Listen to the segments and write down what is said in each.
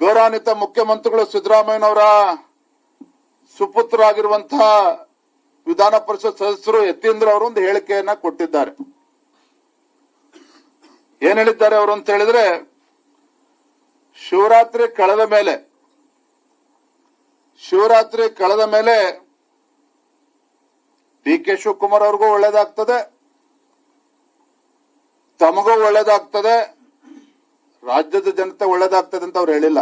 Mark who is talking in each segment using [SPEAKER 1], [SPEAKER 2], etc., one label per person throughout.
[SPEAKER 1] ಗೌರವಾನ್ವಿತ ಮುಖ್ಯಮಂತ್ರಿಗಳು ಸಿದ್ದರಾಮಯ್ಯನವರ ಸುಪುತ್ರರಾಗಿರುವಂತಹ ವಿಧಾನ ಪರಿಷತ್ ಸದಸ್ಯರು ಯತೀಂದ್ರ ಅವರು ಒಂದು ಹೇಳಿಕೆಯನ್ನ ಕೊಟ್ಟಿದ್ದಾರೆ. ಏನ್ ಹೇಳಿದ್ದಾರೆ ಅವರು ಅಂತ ಹೇಳಿದ್ರೆ, ಶಿವರಾತ್ರಿ ಕಳೆದ ಮೇಲೆ, ಶಿವರಾತ್ರಿ ಕಳೆದ ಮೇಲೆ ಡಿ ಕೆ ಶಿವಕುಮಾರ್ ಅವ್ರಿಗೂ ಒಳ್ಳೇದಾಗ್ತದೆ, ತಮಗೂ ಒಳ್ಳೇದಾಗ್ತದೆ ರಾಜ್ಯದ ಜನತೆ ಒಳ್ಳೇದಾಗ್ತದೆ ಅಂತ ಅವ್ರು ಹೇಳಿಲ್ಲ.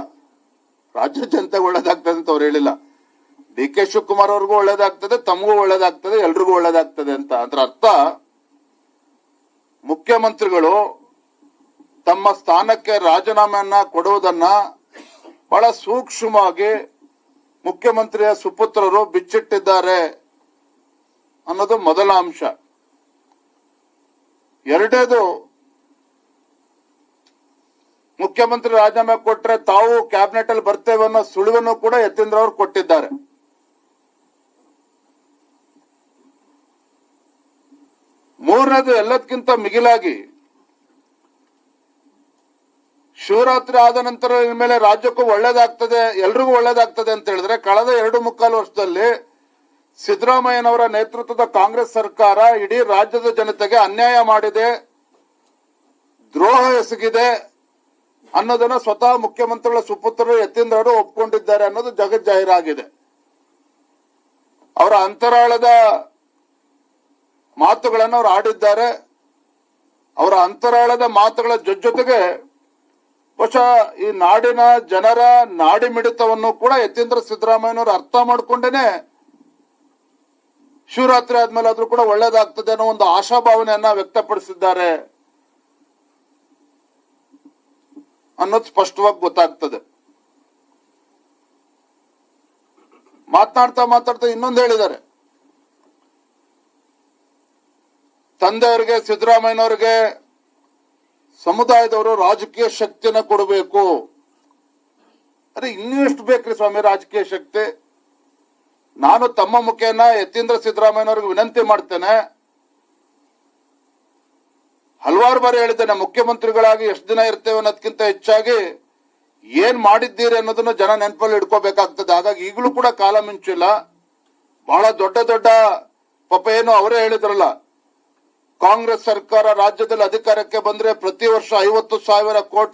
[SPEAKER 1] ರಾಜ್ಯದ ಜನತೆ ಒಳ್ಳೇದಾಗ್ತದೆ ಅಂತ ಅವ್ರು ಹೇಳಿಲ್ಲ. ಡಿ ಕೆ ಶಿವಕುಮಾರ್ ಅವ್ರಿಗೂ ಒಳ್ಳೇದಾಗ್ತದೆ, ತಮಗೂ ಒಳ್ಳೇದಾಗ್ತದೆ, ಎಲ್ರಿಗೂ ಒಳ್ಳೇದಾಗ್ತದೆ ಅಂತ. ಅದ್ರ ಅರ್ಥ, ಮುಖ್ಯಮಂತ್ರಿಗಳು ತಮ್ಮ ಸ್ಥಾನಕ್ಕೆ ರಾಜೀನಾಮೆಯನ್ನ ಕೊಡುವುದನ್ನ ಬಹಳ ಸೂಕ್ಷ್ಮವಾಗಿ ಮುಖ್ಯಮಂತ್ರಿಯ ಸುಪುತ್ರರು ಬಿಚ್ಚಿಟ್ಟಿದ್ದಾರೆ ಅನ್ನೋದು ಮೊದಲ ಅಂಶ. ಎರಡನೇದು ಮುಖ್ಯಮಂತ್ರಿ ರಾಜೀನಾಮೆ ಕೊಟ್ರೆ ತಾವು ಕ್ಯಾಬಿನೆಟ್ ಅಲ್ಲಿ ಬರ್ತೇವೆ ಅನ್ನೋ ಸುಳಿವನ್ನು ಕೂಡ ಯತೀಂದ್ರ ಅವರು ಕೊಟ್ಟಿದ್ದಾರೆ. ಮೂರನೇದು ಎಲ್ಲದಕ್ಕಿಂತ ಮಿಗಿಲಾಗಿ ಶಿವರಾತ್ರಿ ಆದ ನಂತರ ಇನ್ಮೇಲೆ ರಾಜ್ಯಕ್ಕೂ ಒಳ್ಳೇದಾಗ್ತದೆ, ಎಲ್ರಿಗೂ ಒಳ್ಳೇದಾಗ್ತದೆ ಅಂತ ಹೇಳಿದ್ರೆ ಕಳೆದ ಎರಡು ಮುಕ್ಕಾಲು ವರ್ಷದಲ್ಲಿ ಸಿದ್ದರಾಮಯ್ಯನವರ ನೇತೃತ್ವದ ಕಾಂಗ್ರೆಸ್ ಸರ್ಕಾರ ಇಡೀ ರಾಜ್ಯದ ಜನತೆಗೆ ಅನ್ಯಾಯ ಮಾಡಿದೆ, ದ್ರೋಹ ಎಸಗಿದೆ ಅನ್ನೋದನ್ನ ಸ್ವತಃ ಮುಖ್ಯಮಂತ್ರಿಗಳ ಸುಪುತ್ರರು ಅವರು ಒಪ್ಕೊಂಡಿದ್ದಾರೆ ಅನ್ನೋದು ಜಗಜ್ಜಾಹೀರಾಗಿದೆ ಅವರ ಅಂತರಾಳದ ಮಾತುಗಳನ್ನು ಅವರು ಆಡಿದ್ದಾರೆ. ಅವರ ಅಂತರಾಳದ ಮಾತುಗಳ ಜೊ ಜೊತೆಗೆ ಬಹುಶಃ ಈ ನಾಡಿನ ಜನರ ನಾಡಿ ಮಿಡಿತವನ್ನು ಕೂಡ ಯತೀಂದ್ರ ಸಿದ್ದರಾಮಯ್ಯನವರು ಅರ್ಥ ಮಾಡ್ಕೊಂಡೇನೆ ಶಿವರಾತ್ರಿ ಆದ್ಮೇಲೆ ಆದ್ರೂ ಕೂಡ ಒಳ್ಳೇದಾಗ್ತದೆ ಅನ್ನೋ ಒಂದು ಆಶಾಭಾವನೆಯನ್ನ ವ್ಯಕ್ತಪಡಿಸಿದ್ದಾರೆ. ಅನ್ನೋದು ಸ್ಪಷ್ಟವಾಗಿ ಗೊತ್ತಾಗ್ತದೆ. ಮಾತನಾಡ್ತಾ ಮಾತಾಡ್ತಾ ಇನ್ನೊಂದು ಹೇಳಿದ್ದಾರೆ. ತಂದೆಯವರಿಗೆ, ಸಿದ್ದರಾಮಯ್ಯನವ್ರಿಗೆ ಸಮುದಾಯದವರು ರಾಜಕೀಯ ಶಕ್ತಿಯನ್ನ ಕೊಡಬೇಕು. ಅದೇ ಇನ್ನೂ ಎಷ್ಟು ಬೇಕ್ರಿ ಸ್ವಾಮಿ ರಾಜಕೀಯ ಶಕ್ತಿ? ನಾನು ತಮ್ಮ ಮುಖೇನ ಯತೀಂದ್ರ ಸಿದ್ದರಾಮಯ್ಯನವ್ರಿಗೆ ವಿನಂತಿ ಮಾಡ್ತೇನೆ. ಹಲವಾರು ಬಾರಿ ಹೇಳಿದ್ದೇನೆ ಮುಖ್ಯಮಂತ್ರಿಗಳಾಗಿ ಎಷ್ಟು ದಿನ ಇರ್ತೇವೆ ಅನ್ನೋದಕ್ಕಿಂತ ಹೆಚ್ಚಾಗಿ ಏನ್ ಮಾಡಿದ್ದೀರಿ ಅನ್ನೋದನ್ನ ಜನ ನೆನಪಲ್ಲಿ ಇಟ್ಕೋಬೇಕಾಗ್ತದೆ ಹಾಗಾಗಿ ಈಗಲೂ ಕೂಡ ಕಾಲ ಮಿಂಚಿಲ್ಲ. ಬಹಳ ದೊಡ್ಡ ದೊಡ್ಡ ಪಾಪ ಏನು ಅವರೇ ಹೇಳಿದ್ರಲ್ಲ, ಕಾಂಗ್ರೆಸ್ ಸರ್ಕಾರ ರಾಜ್ಯದಲ್ಲಿ ಅಧಿಕಾರಕ್ಕೆ ಬಂದ್ರೆ ಪ್ರತಿ ವರ್ಷ ಐವತ್ತು ಸಾವಿರ ಕೋಟಿ